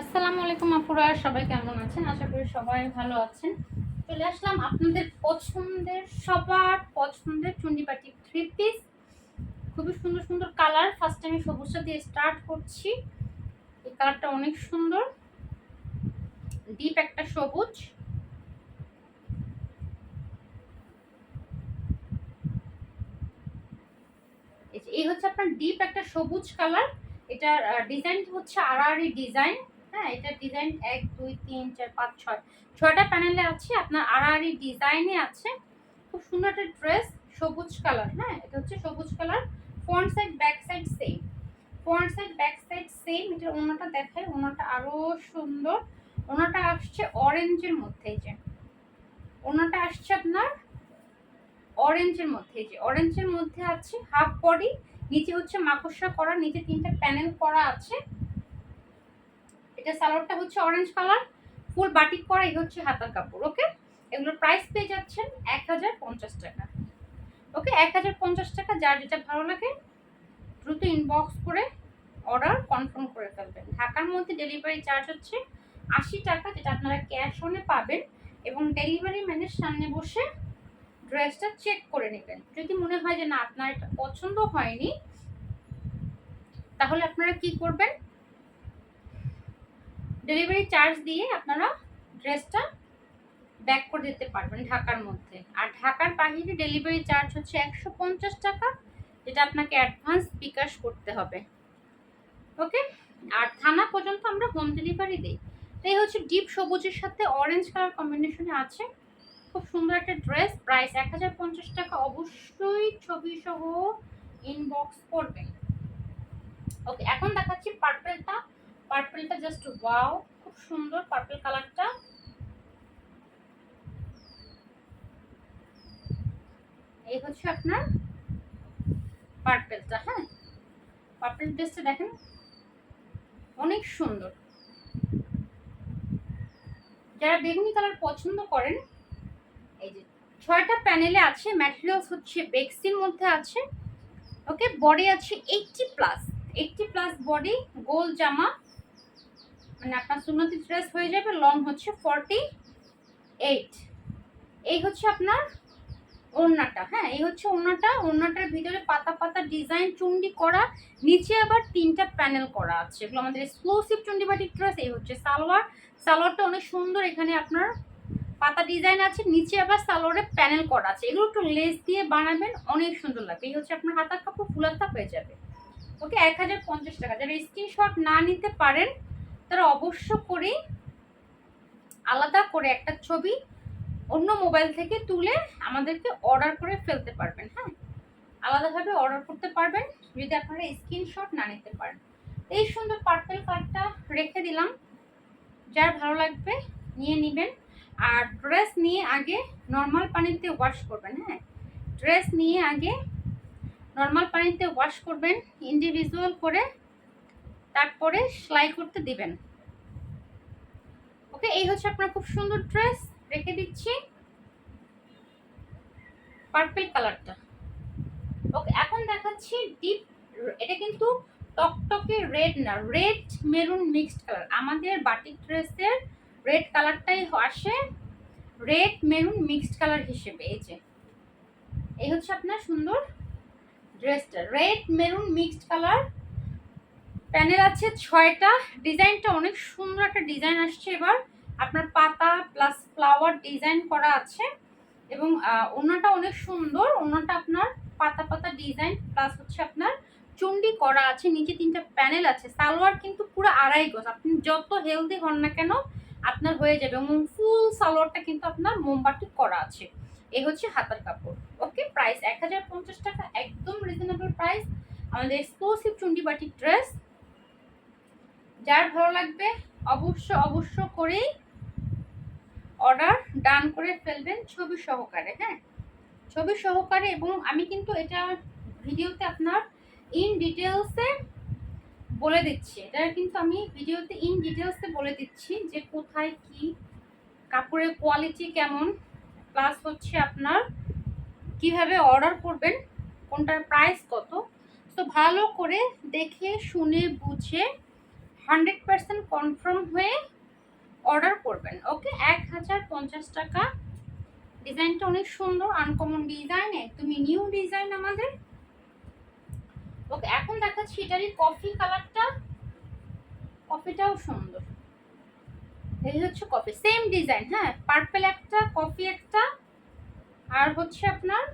আসসালামু আলাইকুম আপুরা, সবাই কেমন আছেন? আশা করি সবাই ভালো আছেন। চলে আসলাম আপনাদের পছন্দের সবার পছন্দের চুন্ডিপাটি থ্রি পিস খুবই সুন্দর সুন্দর কালার। ফার্স্ট আমি সবুজটা দিয়ে স্টার্ট করছি। এই কালারটা অনেক সুন্দর। ডিপ একটা সবুজ। এই হচ্ছে আপনার ডিপ একটা সবুজ কালার। এটার ডিজাইন হচ্ছে আড়াআড়ি ডিজাইন হ্যাঁ এটা ডিজাইন এক, দুই, তিন, চার, পাঁচ, ছয়। ছয়টা প্যানেলে আছে, আপনার আড়াআড়ি ডিজাইনে আছে। খুব সুন্দর একটা ড্রেস সবুজ কালার হ্যাঁ এটা হচ্ছে সবুজ colour front side back side same front side back side same এটার ওনাটা দেখায়, ওনাটা আরও সুন্দর। ওনাটা আসছে অরেঞ্জের মধ্যে যে। ওনাটা আসছে আপনার অরেঞ্জের মধ্যে যে। অরেঞ্জের মধ্যে আছে হাফ বডি নিচে হচ্ছে মাকড়সা করা, নিচে তিনটা প্যানেল করা আছে। এটা সালোয়ারটা হচ্ছে অরেঞ্জ কালার ফুল বাটিক করা, এই হচ্ছে হাতার কাপড় ওকে এগুলোর প্রাইস পেয়ে যাচ্ছেন এক হাজার পঞ্চাশ টাকা ওকে এক হাজার পঞ্চাশ টাকা, যার যেটা ভালো লাগে, দ্রুত ইনবক্স করে অর্ডার কনফার্ম করে ফেলবেন। ঢাকার মধ্যে ডেলিভারি চার্জ হচ্ছে আশি টাকা, যেটা আপনারা ক্যাশ অনে পাবেন এবং ডেলিভারি ম্যানের সামনে বসে ড্রেসটা চেক করে নেবেন। যদি মনে হয় যে না, আপনার এটা পছন্দ হয়নি, তাহলে আপনারা কি করবেন? ডেলিভারি চার্জ দিয়ে আপনারা ড্রেসটা ব্যাক করে দিতে পারবেন ঢাকার মধ্যে। আর ঢাকার বাহিরে ডেলিভারি চার্জ হচ্ছে একশো পঞ্চাশ টাকা, যেটা আপনাকে অ্যাডভান্স বিকাশ করতে হবে। ওকে আর থানা পর্যন্ত আমরা হোম ডেলিভারি দিই। তো এই হচ্ছে ডিপ সবুজের সাথে অরেঞ্জ কালার কম্বিনেশনে আছে। খুব সুন্দর একটা ড্রেস প্রাইস এক হাজার পঞ্চাশ টাকা। অবশ্যই ছবি সহ ইনবক্স করবেন। ওকে এখন দেখাচ্ছি পার্পেলটা পার্পেলটা জাস্ট ওয়াও খুব সুন্দর পার্পেল কালারটা এই হচ্ছে আপনার পার্পেলটা হ্যাঁ? পার্পেল ড্রেসটা দেখেন, অনেক সুন্দর। যারা বেগুনি কালার পছন্দ করেন, এই যে ছয়টা প্যানেলে আছে ম্যাটেরিয়ালস হচ্ছে বেক্সির মধ্যে আছে ওকে বডি আছে eighty plus eighty plus body গোল জামা মানে আপনার সুন্নতি ড্রেস হয়ে যাবে লং হচ্ছে ফর্টি এইট এই হচ্ছে আপনার ওড়নাটা হ্যাঁ এই হচ্ছে ওড়নাটা। ওড়নাটার ভিতরে পাতা পাতা ডিজাইন চুন্ডি করা, নিচে আবার তিনটা প্যানেল করা আছে। এগুলো আমাদের এক্সক্লুসিভ চুন্ডি বাটি ড্রেস এই হচ্ছে সালোয়ার। সালোয়ারটা অনেক সুন্দর, এখানে আপনার পাতা ডিজাইন আছে, নিচে আবার সালোয়ারে প্যানেল করা আছে। এগুলো একটু লেস দিয়ে বানাবেন, অনেক সুন্দর লাগবে। এই হচ্ছে আপনার হাতার কাপড় ফুলাতা হয়ে যাবে। ওকে এক হাজার পঞ্চাশ টাকা। যারা স্ক্রিনশট না নিতে পারেন তারা অবশ্য করে আলাদা করে একটা ছবি অন্য মোবাইল থেকে তুলে আমাদেরকে অর্ডার করে ফেলতে পারবেন হ্যাঁ? আলাদাভাবে অর্ডার করতে পারবেন, যদি আপনারা স্ক্রিনশট না নিতে পারেন। এই সুন্দর পার্পেল কার্ডটা রেখে দিলাম। যার ভালো লাগবে নিয়ে নেবেন। আর ড্রেস নিয়ে আগে নর্মাল পানিতে ওয়াশ করবেন হ্যাঁ? ড্রেস নিয়ে আগে নর্মাল পানিতে ওয়াশ করবেন ইন্ডিভিজুয়াল করে তারপরে সেলাই করতে দিবেন। ওকে, এই হচ্ছে আপনার খুব সুন্দর ড্রেস, রেখে দিচ্ছি। পার্পল কালারটা ওকে, এখন দেখাচ্ছি ডিপ এটা কিন্তু টকটকে রেড না রেড মেরুন মিক্সড কালার আমাদের বাটিক ড্রেসের রেড কালারটাই আসে রেড মেরুন মিক্সড কালার হিসেবে, এই যে। এই হচ্ছে আপনার সুন্দর ড্রেসটা red maroon mixed colour panel আছে ছয়টা। ডিজাইনটা অনেক সুন্দর একটা ডিজাইন আসছে এবার। আপনার পাতা প্লাস ফ্লাওয়ার ডিজাইন করা আছে এবং ওনাটা অনেক সুন্দর। ওনাটা আপনার পাতা পাতা ডিজাইন প্লাস হচ্ছে আপনার চুন্ডি করা আছে। নিচে তিনটা প্যানেল আছে। সালোয়ার কিন্তু পুরো আড়াই গজ। আপনি যত হেলদি হন না কেন আপনার হয়ে যাবে এবং ফুল সালোয়ারটা কিন্তু আপনার মোমবাটি করা আছে। এই হচ্ছে হাতার কাপড়। ওকে প্রাইস এক হাজার পঞ্চাশ টাকা। একদম রিজনেবল প্রাইস আমাদের এক্সক্লুসিভ চুন্ডি বাটি ড্রেস যার ভালো লাগবে, অবশ্য অবশ্য করেই অর্ডার ডান করে ফেলবেন ছবি সহকারে হ্যাঁ? ছবি সহকারে এবং আমি কিন্তু এটা ভিডিওতে আপনার ইন ডিটেলসে বলে দিচ্ছি। এটা কিন্তু আমি ভিডিওতে ইন ডিটেলসে বলে দিচ্ছি যে কোথায় কি, কাপড়ের কোয়ালিটি কেমন প্লাস হচ্ছে আপনার কীভাবে অর্ডার করবেন, কোনটার প্রাইস কত। তো ভালো করে দেখে, শুনে, বুঝে হান্ড্রেড পার্সেন্ট কনফার্ম হয়ে অর্ডার করবেন। ওকে, এক হাজার পঞ্চাশ টাকা। ডিজাইনটা অনেক সুন্দর, আনকমন ডিজাইনে তুমি নিউ ডিজাইন আমাদের। ওকে, এখন দেখাচ্ছি এটারই কফি কালারটা। কফিটাও সুন্দর। এই হচ্ছে কফি, সেম ডিজাইন হ্যাঁ পার্পেল একটা, কফি একটা। আর হচ্ছে আপনার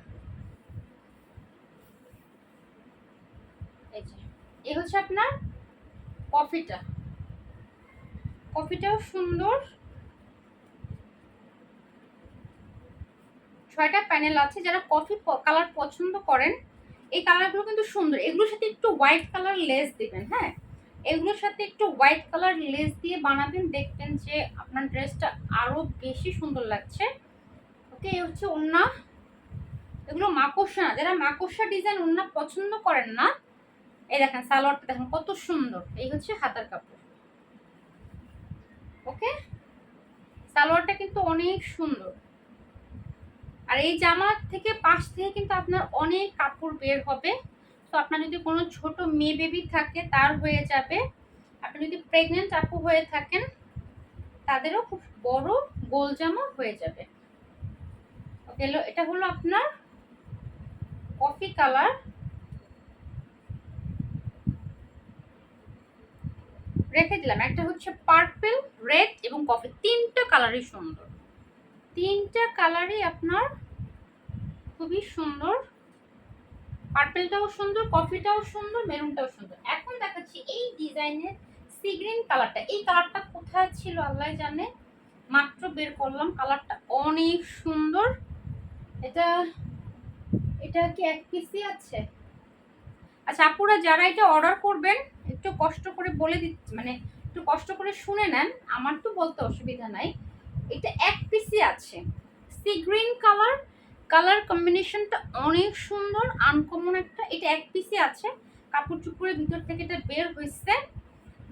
এই হচ্ছে আপনার কফিটা। কফিটাও সুন্দর। ছয়টা প্যানেল আছে, যারা কফি কালার পছন্দ করেন, এই কালারগুলো কিন্তু সুন্দর। এগুলোর সাথে একটু হোয়াইট কালার লেস দিবেন হ্যাঁ? এগুলোর সাথে একটু হোয়াইট কালার লেস দিয়ে বানাবেন, দেখবেন যে আপনার ড্রেসটা আরও বেশি সুন্দর লাগছে। ওকে, এই হচ্ছে ওন্না। এগুলো মাকড়সা যারা মাকড়সা ডিজাইন ওন্না পছন্দ করেন না এই দেখেন, সালোয়ারটা দেখেন কত সুন্দর। এই হচ্ছে হাতার কাপড়। ওকে? সালোয়ারটা কিন্তু অনেক সুন্দর। আর এই জামা থেকে পাশ থেকে কিন্তু আপনার অনেক কাপড় বের হবে। তো আপনার যদি কোনো ছোট মেয়ে বেবি থাকে, তার হয়ে যাবে। আপনি যদি প্রেগনেন্ট আপু হয়ে থাকেন, তাদেরও খুব বড় গোল জামা হয়ে যাবে। ওকে এটা হলো আপনার কফি কালার রেখে দিলাম। একটা হচ্ছে পার্পেল রেড এবং কফি তিনটা কালারই সুন্দর। তিনটা কালারই আপনার খুবই সুন্দর। পার্পেলটাও সুন্দর কফিটাও সুন্দর মেরুনটাও সুন্দর। এখন দেখাচ্ছি এই ডিজাইনের সি গ্রিন কালারটা এই কালারটা কোথায় ছিল আল্লাহ জানে? মাত্র বের করলাম। কালারটা অনেক সুন্দর। এটা এটা কি এক পিসি আছে? আচ্ছা আপুরা যারা এটা অর্ডার করবেন, একটু কষ্ট করে বলে দিচ্ছি মানে একটু কষ্ট করে শুনে নেন, আমার তো বলতে অসুবিধা নাই। এটা এক পিসি আছে। সি গ্রিন কালার কালার কম্বিনেশনটা অনেক সুন্দর আনকমন একটা, এটা এক পিসি আছে। কাপড় চুপড়ের ভিতর থেকে এটা বের হয়েছে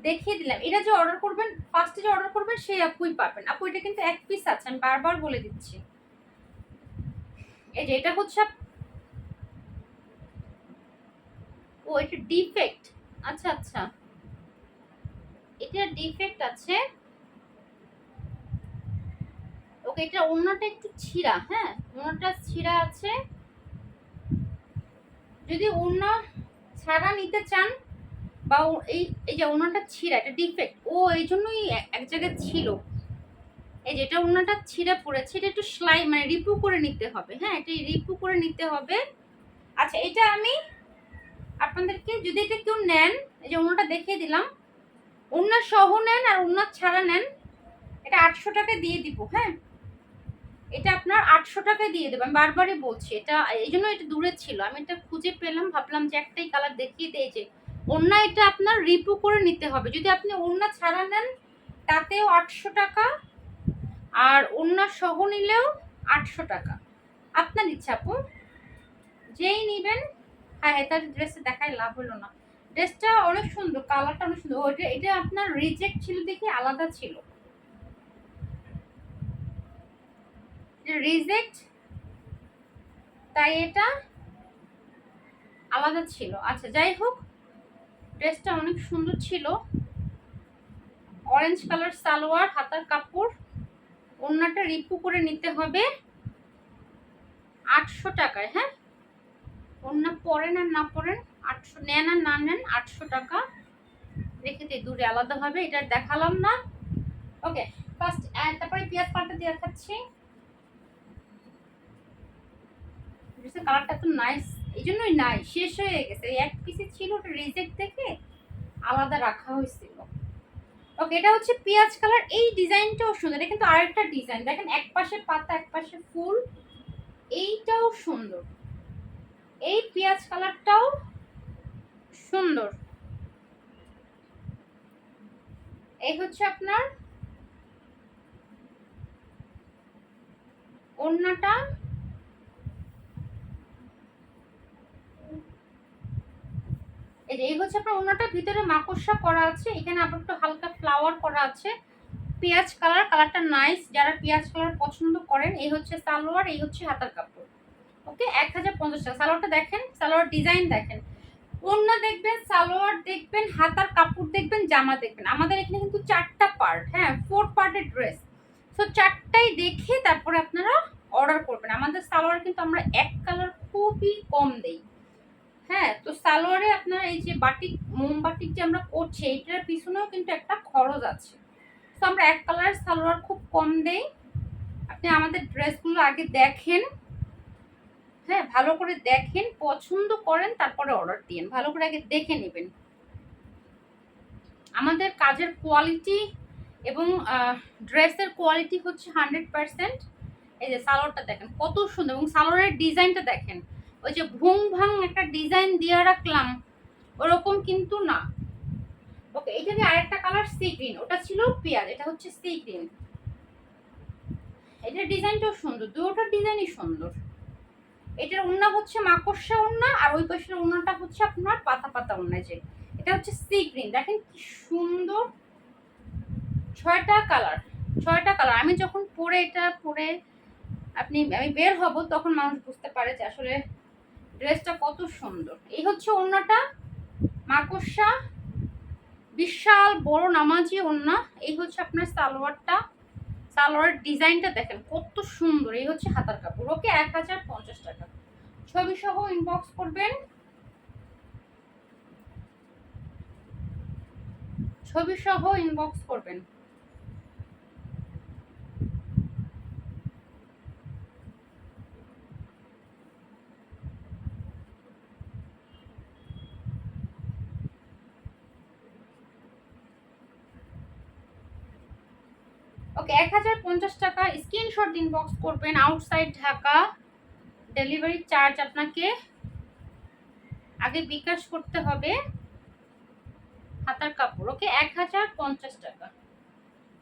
দেখিয়ে দিলাম। এটা যে অর্ডার করবেন ফার্স্টে যে অর্ডার করবেন, সেই আপুই পাবেন আপু, এটা কিন্তু এক পিস আছে, আমি বারবার বলে দিচ্ছি। এই যে, এটা হচ্ছে ও, এটা ডিফেক্ট আচ্ছা আচ্ছা। এটা ডিফেক্ট আছে। ওকে, এটা অন্যটা একটু ছিঁড়া হ্যাঁ? অন্যটা ছিঁড়া আছে। যদি অন্য ছাড়া নিতে চান, বা এই এই যে অন্যটা ছিঁড়া, এটা ডিফেক্ট ও এই জন্যই এক জায়গায় ছিল। এই যে এটা অন্যটা ছিঁড়া পড়েছে, এটা একটু সেলাই মানে রিপু করে নিতে হবে হ্যাঁ? এটা রিপু করে নিতে হবে। আচ্ছা এটা আমি আপনাদেরকে যদি এটা কেউ নেন, এই যে অন্যটা দেখিয়ে দিলাম অন্য সহ নেন আর অন্য ছাড়া নেন, এটা আটশো টাকা দিয়ে দিব হ্যাঁ? এটা আপনার আটশো টাকায় দিয়ে দেবো, আমি বারবারই বলছি, এটা এই জন্য এটা দূরে ছিল, আমি এটা খুঁজে পেলাম, ভাবলাম যে একটাই কালার দেখিয়ে দিয়েছে অন্য এটা আপনার রিপু করে নিতে হবে, যদি আপনি অন্য ছাড়া নেন, তাতেও আটশো টাকা আর অন্য সহ নিলেও আটশো টাকা। আপনার ইচ্ছা আপু, যেই নেবেন হ্যাঁ তার ড্রেসে দেখায় লাভ হলো না। ড্রেসটা অনেক সুন্দর কালারটা অনেক সুন্দর। ওইটা, এটা আপনার রিজেক্ট ছিল দেখে আলাদা ছিল। রিজেক্ট তাই এটা আলাদা ছিল। আচ্ছা যাই হোক ড্রেসটা অনেক সুন্দর ছিল। অরেঞ্জ কালার সালোয়ার, হাতার কাপড়। অন্যটা রিপু করে নিতে হবে আটশো টাকায় হ্যাঁ? অন্য পরেন আর না পরেন আটশো নেন আর না নেন, আটশো টাকা রেখে দিই, দূরে আলাদাভাবে এটা দেখালাম না। ওকে ফার্স্ট তারপরে পেঁয়াজ পাল্টা দিয়ে দেখাচ্ছি কালারটা তো নাইস এই জন্যই নাই, শেষ হয়ে গেছে। এক পিসে ছিল, ওটা রিজেক্ট দেখে আলাদা রাখা হয়েছিল। ওকে এটা হচ্ছে পেঁয়াজ কালার এই ডিজাইনটাও সুন্দর, এটা কিন্তু আরেকটা ডিজাইন দেখেন এক পাশে পাতা এক পাশে ফুল, এইটাও সুন্দর। এই পেঁয়াজ কালারটাও সুন্দর। এই হচ্ছে আপনার ওড়নাটা। এই হচ্ছে আপনার ওনাটা ভিতরে মাকড়সা করা আছে, এখানে আপনার একটু হালকা ফ্লাওয়ার করা আছে। পেঁয়াজ কালার, কালারটা নাইস যারা পেঁয়াজ কালার পছন্দ করেন, এই হচ্ছে সালোয়ার, এই হচ্ছে হাতার কাপড়। ওকে এক হাজার পঞ্চাশ টাকা। সালোয়ারটা দেখেন, সালোয়ার ডিজাইন দেখেন। ওড়না দেখবেন, সালোয়ার দেখবেন, হাতার কাপড় দেখবেন, জামা দেখবেন। আমাদের এখানে কিন্তু চারটা পার্ট হ্যাঁ ফোর পার্টের ড্রেস তো চারটাই দেখে তারপরে আপনারা অর্ডার করবেন। আমাদের সালোয়ার কিন্তু আমরা এক কালার খুবই কম দেই। হ্যাঁ তো সালোয়ারে আপনার এই যে বাটিক, মোমবাটিক যে আমরা করছি, এইটার পিছনেও কিন্তু একটা খরচ আছে। তো আমরা এক কালারের সালোয়ার খুব কম দেই। আপনি আমাদের ড্রেসগুলো আগে দেখেন। হ্যাঁ ভালো করে দেখেন, পছন্দ করেন, তারপরে অর্ডার দিন ভালো করে আগে দেখে নেবেন। আমাদের কাজের কোয়ালিটি এবং ড্রেসের কোয়ালিটি হচ্ছে হান্ড্রেড পার্সেন্ট এই যে সালোয়ারটা দেখেন, কত সুন্দর এবং সালোয়ারের ডিজাইনটা দেখেন। ওই যে ভুং ভাং একটা ডিজাইন দিয়ে রাখলাম, ওরকম কিন্তু না। ওকে যে আরেকটা কালার সি গ্রিন ওটা ছিল পেঁয়াজ, এটা হচ্ছে সি গ্রিন এটার ডিজাইনটাও সুন্দর, দুটোর ডিজাইনই সুন্দর। এটার ওন্না হচ্ছে মাকড়সা ওন্না আর ওই পাশের ওন্নাটা হচ্ছে আপনার পাতা পাতা ওন্না যে। এটা হচ্ছে সি গ্রিন দেখেন কি সুন্দর ছয়টা কালার ছয়টা কালার আমি যখন পরে এটা পরে আপনি, আমি বের হব, তখন মানুষ বুঝতে পারে যে আসলে ড্রেসটা কত সুন্দর। এই হচ্ছে ওন্নাটা মাকড়সা, বিশাল বড় নামাজি ওন্না এই হচ্ছে আপনার সালোয়ারটা। সালোয়ারের ডিজাইনটা দেখেন, কত সুন্দর। এই হচ্ছে হাতার কাপড়। ওকে, এক হাজার পঞ্চাশ টাকা। ছবি সহ ইনবক্স করবেন। ছবি সহ ইনবক্স করবেন। ওকে এক হাজার পঞ্চাশ টাকা স্ক্রিনশট ইনবক্স করবেন আউটসাইড ঢাকা ডেলিভারি চার্জ আপনাকে আগে বিকাশ করতে হবে হাতার কাপড়। ওকে এক হাজার পঞ্চাশ টাকা।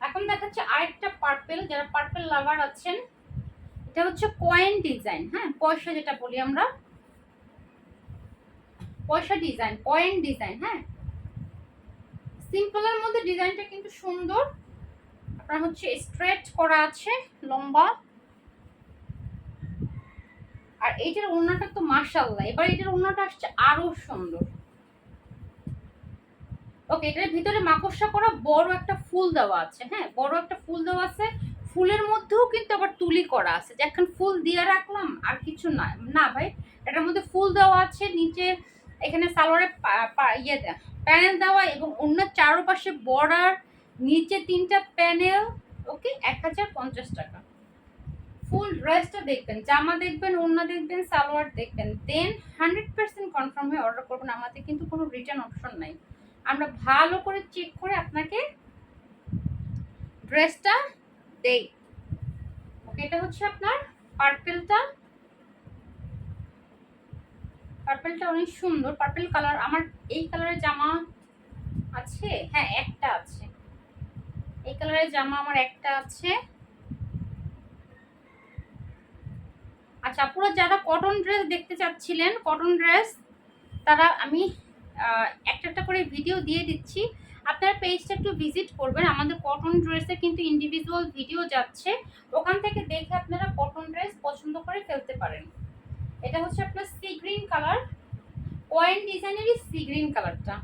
এখন দেখাচ্ছে আরেকটা পার্পেল যারা পার্পেল লাভার আছেন, এটা হচ্ছে কয়েন ডিজাইন হ্যাঁ পয়সা যেটা বলি আমরা। পয়সা ডিজাইন কয়েন ডিজাইন হ্যাঁ। সিম্পলের মধ্যে ডিজাইনটা কিন্তু সুন্দর। আপনার হচ্ছে স্ট্রেট করা আছে, লম্বা। আর এইটার ওড়নাটা তো মাশাল্লাহ এবার এটার ওড়নাটা আসছে আরও সুন্দর। ওকে এটার ভিতরে মাকড়সা করা বড় একটা ফুল দেওয়া আছে হ্যাঁ? বড় একটা ফুল দেওয়া আছে। ফুলের মধ্যেও কিন্তু আবার তুলি করা আছে। যে ফুল দিয়ে রাখলাম, আর কিছু না না ভাই। এটার মধ্যে ফুল দেওয়া আছে, নিচে এখানে সালোয়ারে ইয়ে প্যানেল দেওয়া এবং অন্য চারোপাশে বর্ডার নিচে তিনটা প্যানেল, ওকে, এক হাজার পঞ্চাশ টাকা। ফুল ড্রেসটা দেখবেন, জামা দেখবেন, ওড়না দেখবেন, সালোয়ার দেখবেন। দেন হান্ড্রেড পার্সেন্ট কনফার্ম হয়ে অর্ডার করবেন। আমাদের কিন্তু কোনো রিটার্ন অপশন নাই। আমরা ভালো করে চেক করে আপনাকে ড্রেসটা দেই। ওকে এটা হচ্ছে আপনার পার্পেলটা পার্পেলটা অনেক সুন্দর। পার্পেল কালার আমার এই কালারের জামা আছে? হ্যাঁ একটা আছে। এই কালারের জামা আমার একটা আছে। আচ্ছা পুরো যারা কটন ড্রেস দেখতে চাচ্ছিলেন কটন ড্রেস তারা আমি একটা একটা করে ভিডিও দিয়ে দিচ্ছি। আপনারা পেজটা একটু ভিজিট করবেন। আমাদের কটন ড্রেসে কিন্তু ইন্ডিভিজুয়াল ভিডিও যাচ্ছে। ওখান থেকে দেখে আপনারা কটন ড্রেস পছন্দ করে ফেলতে পারেন। এটা হচ্ছে আপনার সি গ্রিন কালার কয়েন ডিজাইনেরই সি গ্রিন কালারটা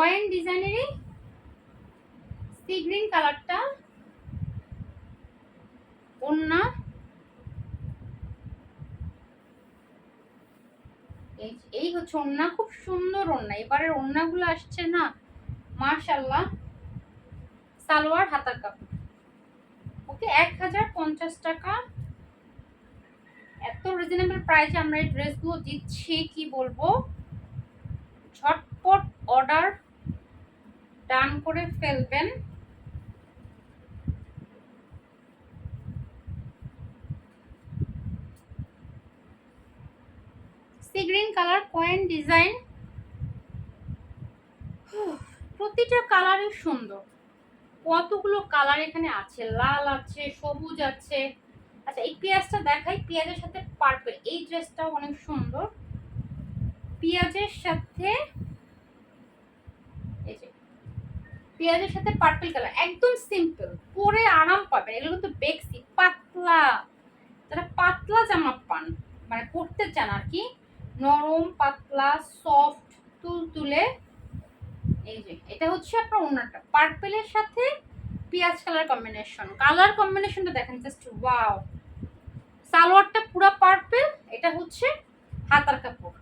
কয়েন ডিজাইনেরই সি গ্রিন কালারটা ওন্না এই হচ্ছে ওন্না খুব সুন্দর ওন্না এবারের ওন্নাগুলো আসছে না মাশাল্লাহ সালোয়ার, হাতার কাপড়। ওকে, এক হাজার পঞ্চাশ টাকা। এত রিজনেবল প্রাইসে আমরা এই ড্রেসগুলো দিচ্ছি, কি বলব? ঝটপট অর্ডার ডান করে ফেলবেন। Green colour coin design. প্রতিটা কালারই সুন্দর। কতগুলো কালার এখানে আছে? লাল আছে, সবুজ আছে। আচ্ছা এই পেঁয়াজটা দেখাই, পেঁয়াজের সাথে পার্পেল। এই ড্রেসটাও অনেক সুন্দর। পেঁয়াজের সাথে এই যে পেঁয়াজের সাথে পার্পল কালার একদম সিম্পল পরে আরাম পাবেন। এগুলো কিন্তু বেক্সি, পাতলা। তারা পাতলা জামা পান মানে পরতে চান আর কি, নরম, পাতলা সফট তুল তুলে এই যে, এটা হচ্ছে আপনার ওনারটা পার্পেলের সাথে পেঁয়াজ কালার কম্বিনেশন কালার কম্বিনেশনটা দেখেন জাস্ট ওয়াও সালোয়ারটা পুরো পার্পেল এটা হচ্ছে হাতার কাপড়।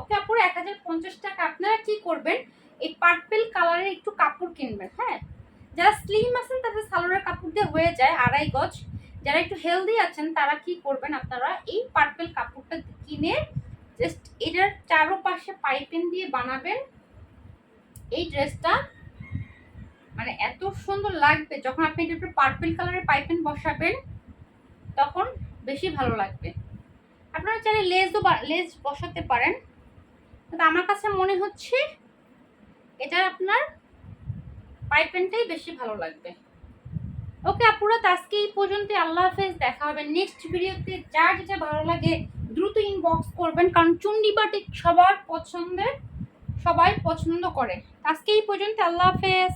ওকে আপুর, এক হাজার পঞ্চাশ টাকা, আপনারা কি করবেন? এই পার্পেল কালারের একটু কাপড় কিনবেন হ্যাঁ? যারা স্লিম আছেন, তাদের সালোয়ারের কাপড় দিয়ে হয়ে যায় আড়াই গজ। যারা একটু হেলদি আছেন, তারা কি করবেন আপনারা এই পার্পেল কাপড়টা কিনে জাস্ট এটার চারোপাশে পাইপিং দিয়ে বানাবেন। এই ড্রেসটা মানে এত সুন্দর লাগবে, যখন আপনি এটার উপরে পার্পেল কালারের পাইপিং বসাবেন, তখন বেশি ভালো লাগবে। আপনারা চাইলে লেসও লেস বসাতে পারেন। কিন্তু আমার কাছে মনে হচ্ছে এটা আপনার পাইপ পাইপেনটাই বেশি ভালো লাগবে। ওকে, আপুরা আজকে এই পর্যন্ত আল্লাহ হাফেজ, দেখা হবে নেক্সট ভিডিওতে যা যেটা ভালো লাগে, দ্রুত ইনবক্স করবেন। কারণ চুন্ডি বাটি সবার পছন্দের, সবাই পছন্দ করে। আজকে এই পর্যন্ত আল্লাহ হাফেজ।